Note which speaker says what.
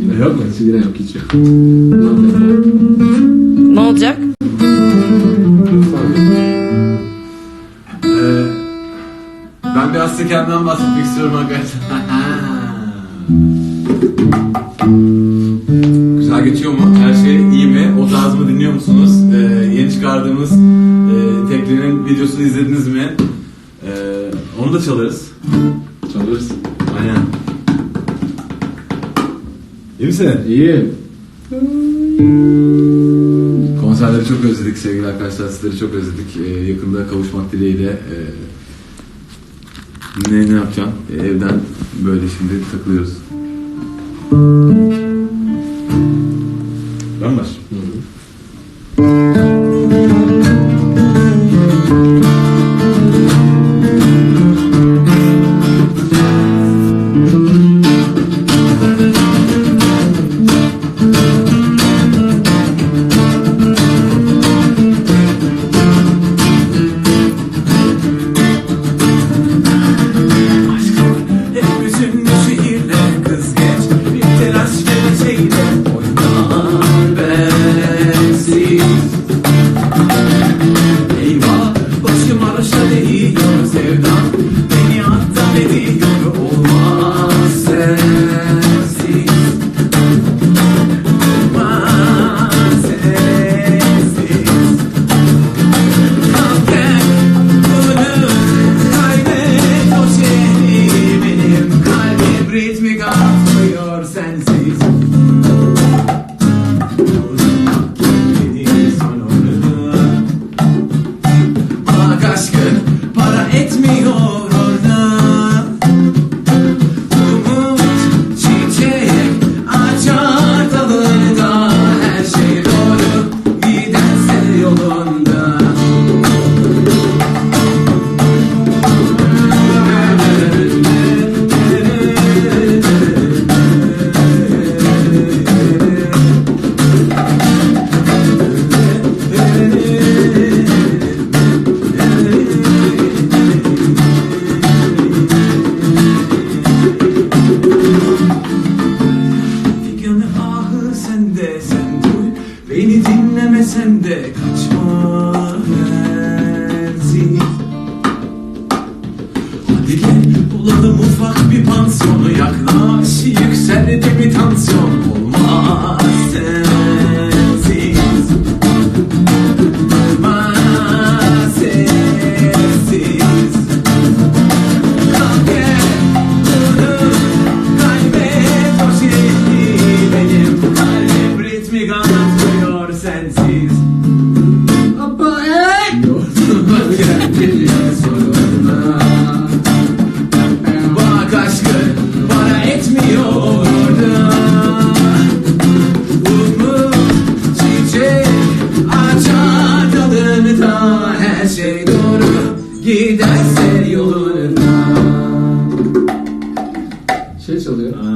Speaker 1: Yine yok mu? Yine yok hiç yok.
Speaker 2: Ne olacak?
Speaker 3: Ee, ben biraz da kendimden bahsetmek istiyorum arkadaşlar. Güzel geçiyor mu? Her şey iyi mi? O tarzımı dinliyor musunuz? Ee, yeni çıkardığımız e, teklinin videosunu izlediniz mi? Ee, onu da çalarız.
Speaker 1: Çalırız.
Speaker 3: Aynen. İyi misin?
Speaker 1: İyi.
Speaker 3: Konserleri çok özledik sevgili arkadaşlar. Sizleri çok özledik. Ee, yakında kavuşmak dileğiyle. Ee, ne ne yapacağım? Ee, evden böyle şimdi takılıyoruz.
Speaker 4: Sense. Dinlemesen de kaçma bensiz Hadi gel bulalım ufak bir pansiyonu Yaklaş yükseldi bir tansiyon anlatmıyor sensiz
Speaker 1: Abba ey! Yoluna geldi sonuna.
Speaker 4: Bak aşkın para etmiyor orada Umut çiçek açar dalında Her şey doğru giderse yolunda
Speaker 1: Şey çalıyor.